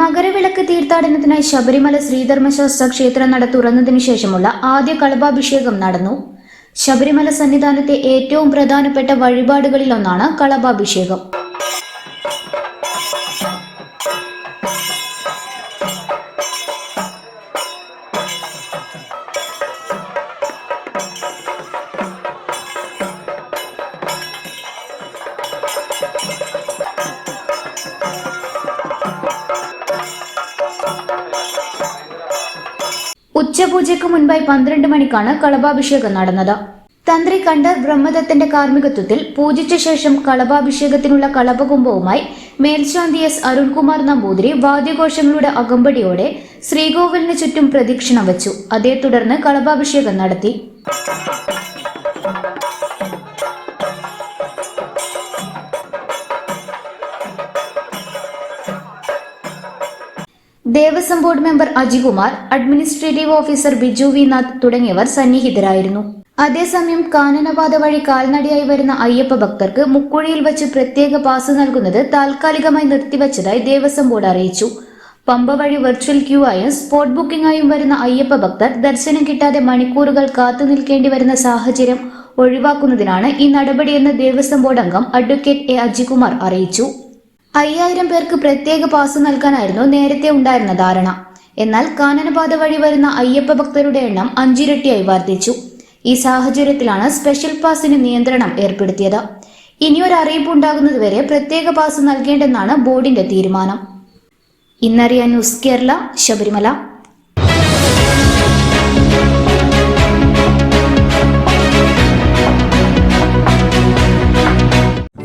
മകരവിളക്ക് തീർത്ഥാടനത്തിനായി ശബരിമല ശ്രീധർമ്മശാസ്ത്ര ക്ഷേത്രം നട തുറന്നതിനു ശേഷമുള്ള ആദ്യ കളഭാഭിഷേകം നടന്നു. ശബരിമല സന്നിധാനത്തെ ഏറ്റവും പ്രധാനപ്പെട്ട വഴിപാടുകളിലൊന്നാണ് കളഭാഭിഷേകം. ഉച്ചപൂജയ്ക്ക് മുൻപായി പന്ത്രണ്ട് മണിക്കാണ് കളഭാഭിഷേകം നടന്നത്. തന്ത്രി കണ്ടർ ബ്രഹ്മദത്തന്റെ കാർമ്മികത്വത്തിൽ പൂജിച്ച ശേഷം കളഭാഭിഷേകത്തിനുള്ള കളഭകുംഭവുമായി മേൽശാന്തി എസ് അരുൺകുമാർ നമ്പൂതിരി വാദ്യഘോഷങ്ങളുടെ അകമ്പടിയോടെ ശ്രീകോവിലിന് ചുറ്റും പ്രദക്ഷിണം വച്ചു. അതേ തുടർന്ന് കളഭാഭിഷേകം നടത്തി. Devaswom board member Ajikumar administrative officer Biju V Nath തുടങ്ങിയവർ സന്നിഹിതരായിരുന്നു. അതേസമയം കാനനപാത വഴി കാൽനടയായി വരുന്ന അയ്യപ്പ ഭക്തർക്ക് മുക്കുഴിയിൽ വച്ച് പ്രത്യേക പാസ് നൽകുന്നത് താൽക്കാലികമായി നിർത്തിവച്ചതായി ദേവസ്വം ബോർഡ് അറിയിച്ചു. പമ്പ വഴി വെർച്വൽ ക്യൂ ആയും സ്പോട്ട് ബുക്കിംഗായും വരുന്ന അയ്യപ്പ ഭക്തർ ദർശനം കിട്ടാതെ മണിക്കൂറുകൾ കാത്തു നിൽക്കേണ്ടി വരുന്ന സാഹചര്യം ഒഴിവാക്കുന്നതിനാണ് ഈ നടപടിയെന്ന് ദേവസ്വം ബോർഡ് അംഗം അഡ്വക്കേറ്റ് എ അജികുമാർ അറിയിച്ചു. അയ്യായിരം പേർക്ക് പ്രത്യേക പാസ് നൽകാനായിരുന്നു നേരത്തെ ഉണ്ടായിരുന്ന ധാരണ. എന്നാൽ കാനനപാത വഴി വരുന്ന അയ്യപ്പ ഭക്തരുടെ എണ്ണം അഞ്ചിരട്ടിയായി വർദ്ധിച്ചു. ഈ സാഹചര്യത്തിലാണ് സ്പെഷ്യൽ പാസിന് നിയന്ത്രണം ഏർപ്പെടുത്തിയത്. ഇനിയൊരു അറിയിപ്പ് ഉണ്ടാകുന്നതുവരെ പ്രത്യേക പാസ് നൽകേണ്ടെന്നാണ് ബോർഡിന്റെ തീരുമാനം. ഇന്നറിയാൻ ന്യൂസ് കേരള ശബരിമല.